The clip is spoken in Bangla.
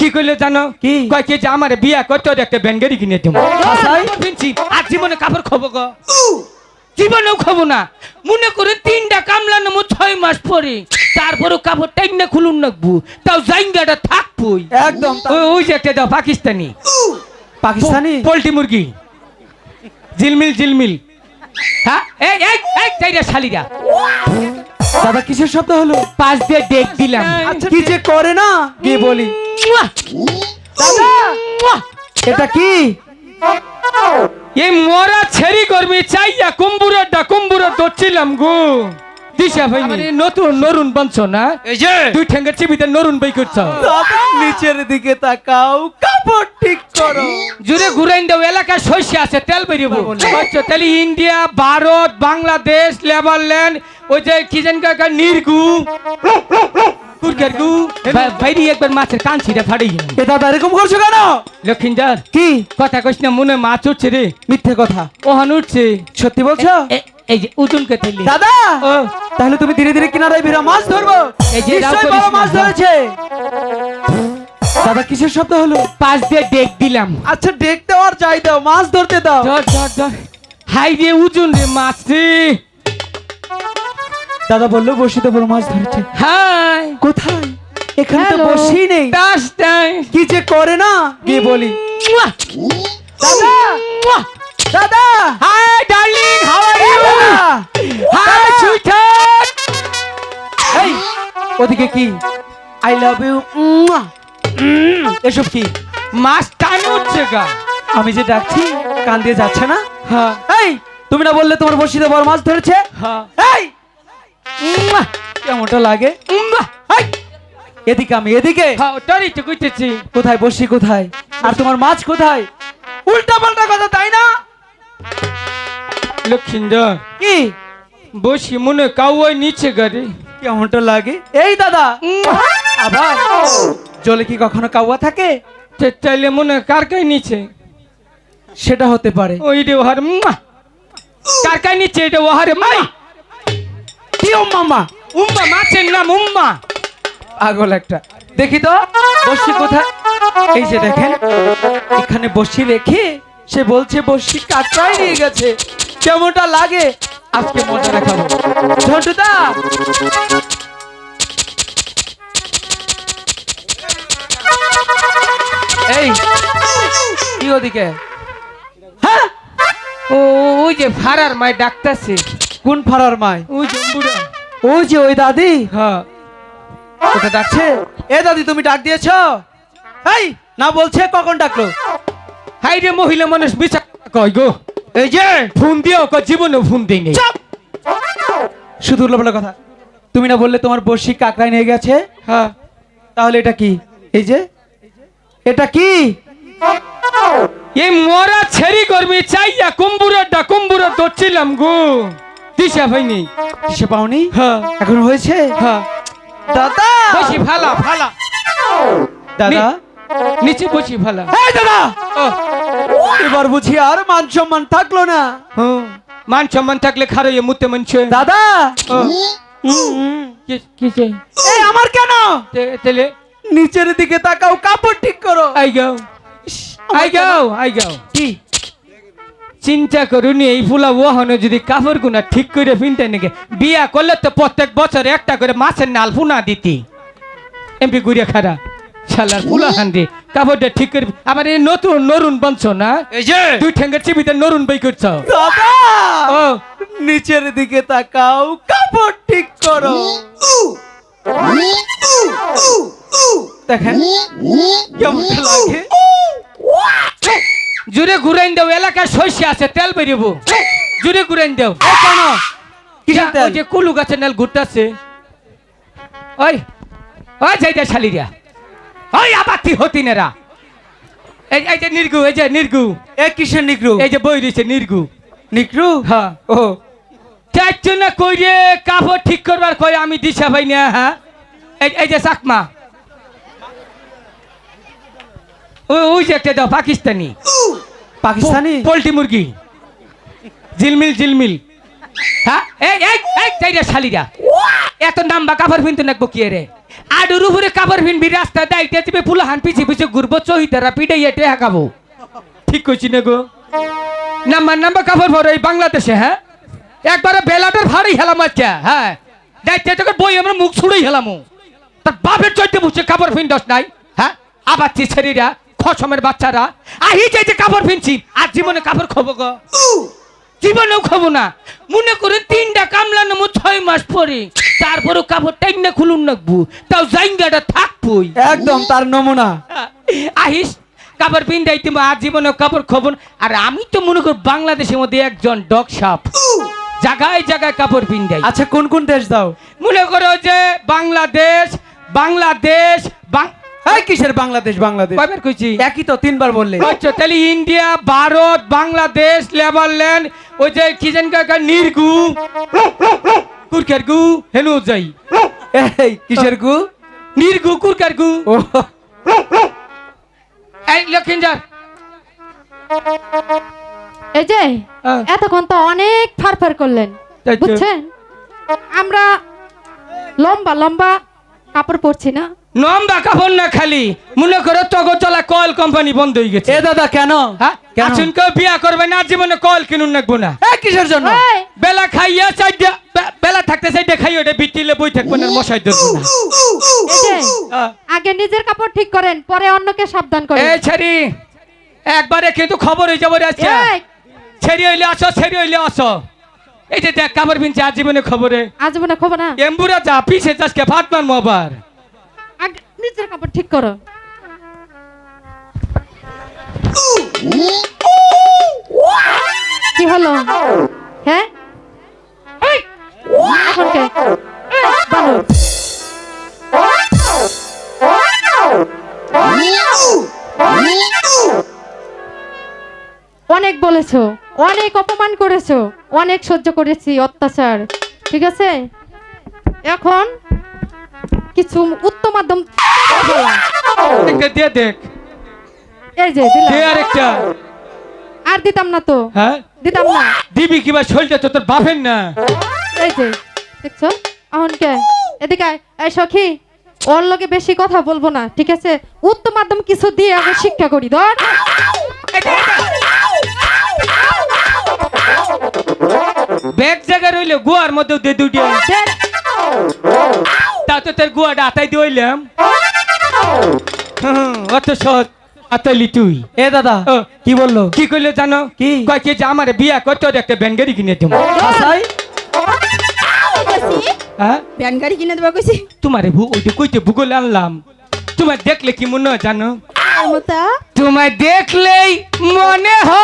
কি করলে জানো? কি? কয় কি যে আমার বিয়া করতে একটা ব্যাঙ্গারি কিনে দিব? কিনছি আর জীবনে কাপড় খাব গো। জীবনেও খাব না। মনে করে তিনটা কামলা নেব ছয় মাস পরে। তারপরেও কাপড় টাইম না খুলুন নাকবো তাও জাইঙ্গাটা থাকবই একদম ওই ওই যে একটা দাও পাকিস্তানি। পাকিস্তানি? পোল্ট্রি মুরগি। জিলমিল জিলমিল হ্যাঁ? এই এই এই চাইরা শালিরা। দাদা কিসের শব্দ হলো? পাঁচ দিয়ে ডেক দিলাম। আচ্ছা কি যে করে না? গিয়ে বলি! এটা কি? এই মরা ছেড়ি করবি চাইয়া কুম্বুরটা কুম্বুর ধরছিলাম গো। দিশা ভাই নতুন নরুন বংশ না? এই যে! দুই ঠেঙ্গের চিবিতে নরুন বই করছ। নিচের দিকে তাকাও কাপড় ঠিক করো। জুড়ে ঘুরাইন দেও এলাকায় শস্য আছে তেল বেরিয়ে তাহলে ইন্ডিয়া ভারত বাংলাদেশ নেদারল্যান্ড ওই যে কি জানি কাকা নির্গু। কুরকার গু? বাইরে একবার মাছের কাঞ্চিটা ফাড়ি এ দাদা এরকম করছ কেন? লক্ষিন্দর কি? কথা কইস না মনে মাছ উঠছে রে। মিথ্যে কথা। ওহান উঠছে। সত্যি বলছো? এ- এই যে উদুন কে তেলি দাদা! ও। তাহলে তুমি ধীরে ধীরে কিনারায় ভিড়া মাছ ধরবো। এই যে রাও নিশ্চয়ই করিস বড় না, মাছ। ধরেছে। দাদা কিসের শব্দ হলো? পাঁচ দিয়ে ডেক দিলাম। আচ্ছা ডেক দাও আর যাই দাও মাছ ধরতে দাও। ধর ধর ধর। হাই রে উজুন রে মাছ রে। দাদা বলল বসিতে বড় মাছ ধরেছে। হাই কোথায়? এখানে তো বসি নেই। কি যে করে না? গিয়ে বলি! দাদা! দাদা! Hi darling how are you? Hi sweeter. এই ওদিকে কি? আই লাভ ইউ এসব কি? মাছ টান উঠছে গা। আমি যে ডাকছি কান দিয়ে যাচ্ছে না? হ্যাঁ। এই তুমি না বললে তোমার বসিতে বড় মাছ ধরেছে? হ্যাঁ। এই! কেমনটা লাগে? এদিকে আমি এদিকে। ওটারই তো কইতেছি। কোথায় বসি কোথায়? আর তোমার মাছ কোথায়? উল্টা পাল্টা কথা তাই না? লক্ষিন্দর কি? বসি মনে কাউয়াই নিচে গাড়ি। কেমনটা লাগে? এই দাদা! আবার? জলে কি কখনো কাউয়া থাকে? চাইলে মনে কারকাই নিচে? সেটা হতে পারে। ওই রে ওহার মুয়া! কারকাই নিচে? এটা ওহারে মাই কি উম্মা মাছের নাম উম্মা। একটা। দেখি তো, বসি কোথায়? এই যে দেখেন, এখানে বসি রেখে সে বলছে, বসি কাটরাই নিয়ে গেছে। কেমনটা লাগে? আজকে মজা ঝন্টুদা! এই, কি ওদিকে? হ্যাঁ? ও, ওই যে ফারার মায় ডাকতাছে। কোন ফারার মায় ওই বুড়া ওই যে ওই দাদি? হ্যাঁ। ওটা ডাকছে? এ দাদি তুমি ডাক দিয়েছ? এই না বলছে কখন ডাকলো? হাই রে মহিলা মানুষ বিচার কয় গো। এই যে! ফোন দিও কয় জীবনে ফোন দেই নেই। চাপ! শুধু উল্লাপাল্লা কথা। তুমি না বললে তোমার বর্ষি কাকড়ায় নিয়ে গেছে? হ্যাঁ। তাহলে এটা কি? এই যে। এটা কি? এই মরা ছেড়ি করবি চাইয়া কুম্বুরটা কুম্বুর ধরছিলাম গো। দিশা ভাইনি। সে পাওনি? হ্যাঁ। এখন হয়েছে? হ্যাঁ। দাদা! বসি ফালা ফালা দাদা? নিচে বসি ফালা এই দাদা! এবার বুঝি আর মান সম্মান থাকল না। মান সম্মান থাকলে খারইয়ে মুতে মানছে। দাদা। কি- এই আমার কেন? তেলে। নিচের দিকে তাকাও কাপড় ঠিক করো। আই গাও আই গাও আই গাও কি? চিন্তা করুনি এই ফুলা ওহনে যদি কাপড় গুনা ঠিক করে ফিনতে নাকি বিয়া করলে তো প্রত্যেক বছর একটা করে মাছের নাল ফুনা দিতি। এমপি গুড়িয়া খারা শালার ফুলা হান্দি কাপড়টা ঠিক করে আমার এই নতুন নরুন বংশ না? এই যে! দুই ঠেঙ্গের চিবিতে নরুন বই করছ। দাদা! ও! নিচের দিকে তাকাও কাপড় ঠিক করো। দেখেন কেমন লাগে? জুড়ে ঘুরাইন দাও এলাকায় শস্য আছে তেল বেরিয়েবো জুড়ে ঘুরাইন দাও। কেন? ওই যে কুলু গাছের নাল ঘুরতাছে। ওই ওই যাইটা শালিরা। ওই আবাতি হতিনেরা। এই এই যে নির্গু এই যে নির্গু। এ কিসের নিগ্রু? এই যে বই রয়েছে নির্গু। নিগ্রু? হ্যাঁ ও। চাইছো না কইরে কাপড় ঠিক করবার কই আমি দিশা ভাই না হ্যাঁ? এই এই যে চাকমা। ওই ওই যে একটা দাও পাকিস্তানি। পাকিস্তানি? পোল্ট্রি মুরগি। জিলমিল জিলমিল হ্যাঁ? এই এই এই চাইরা শালিরা। এত নাম বা কাপড় পিনতে নাকবো কি রে? হাডুর উপরে কাপড় ফিনবি রাস্তা দাইতে দিবে ফুলাহান পিছে পিছে ঘুরবো চহিতারা পিঠে এটে হাঁকাবো। ঠিক কইছি না গো। নাম্বার নাম্বার কাপড় ভরে এই বাংলাদেশে হ্যাঁ? একবারে বেলাটার ভারী হেলাম হ্যাঁ? দাইতে তোকে বই আমরা মুখ ছুড়েই হেলামো। তার বাপের চৈতে বুঝছে কাপড় ফিন দশ নাই হ্যাঁ? আবার ছেড়িরা খসমের বাচ্চারা আহি যাই যে কাপড় ফিনছি আর জীবনে কাপড় খবো গো। জীবনেও খাব না। মনে করে তিনটা কামলা নেব ছয় মাস পরে। তারপরেও কাপড় টাইনা খুলুন নাকবো তাও জাইঙ্গাটা থাকবই একদম তার নমুনা। আহিস কাপড় পিন্ধাই তুমি আর জীবনে কাপড় খবর আর আমি তো মনে করি বাংলাদেশের মধ্যে একজন ডগ সাপ। জায়গায় জায়গায় কাপড় পিন্ধাই। আচ্ছা কোন কোন দেশ দাও? মনে করো যে বাংলাদেশ বাংলাদেশ কিসের বাংলাদেশ বাংলাদেশ? কয়বার কইছি? একই তো তিনবার বললে। আচ্ছা তাহলে ইন্ডিয়া ভারত বাংলাদেশ নেদারল্যান্ড ওই যে কি জানি কাকা নির্গু। কুরকার গু হেনু যাই। এই কিসের গু? নির্গু কুরকার গু ও। এই এই যে। এতক্ষণ তো অনেক ফারফার করলেন বুঝছেন? আমরা লম্বা লম্বা কাপড় পরছি না। লম্বা কাপড় না খালি। মনে করো তগো চলা কয়েল কোম্পানি বন্ধ হয়ে গেছে। এ দাদা কেন? হ্যাঁ? আসুন কেউ? বিয়া করবে না জীবনে কয়েল কিনুন নাকবো না কিসের জন্য? বেলা খাইয়া চাইডা বেলা থাকতে চাইডা খাই ওটা বিটিলে বই থাকব না মশাই ধরবো না। হ্যাঁ। আগে নিজের কাপড় ঠিক করেন পরে অন্যকে সাবধান করেন। এই ছেড়ি। একবারে কিন্তু খবর হয়ে যাব রে আজকে ছেড়ি হইলে আসো ছেড়ি হইলে আসো। এই যে দেখ কাপড় পিনছে আজীবনে খবরে। আজ মনে খবর না? এম্বুরা যা পিছে আজকে ফাটমান মোবার। কাপড় ঠিক করো। কি হলো? হ্যাঁ। অনেক বলেছ, অনেক অপমান করেছ, অনেক সহ্য করেছি অত্যাচার, ঠিক আছে? এখন কিছু উত্তম মাধ্যম দিয়ে দেখ। এই যে। দে আর একটা আর দিতাম না তো। হ্যাঁ? দিতাম না। দিবি কিবা শরীরটা তো তোর বাপের না। এই যে দেখছ? এখন কে? এদিকে এই সখী ওর লগে বেশি কথা বলব না ঠিক আছে? উত্তম মাধ্যম কিছু দিয়ে আগে শিক্ষা করি ধর। ব্যাগ জায়গা রইলে গুয়ার মধ্যে দে দুটি তা তোর গুয়াটা আতাই দিলাম অত সহজ। আতাইলি তুই। এ দাদা কি বলল? কি করলে জানো? কি? কয় কি যে আমার বিয়া করতে একটা ব্যাঙ্গারি কিনে দেবো। হাসাই হ্যাঁ? গাড়ি কিনে দেবো কইছি। তোমার ভু ওইটা কইতে ভূগোল আনলাম। তোমার দেখলে কি মনে হয় জানো? তোমায় দেখলেই মনে হয়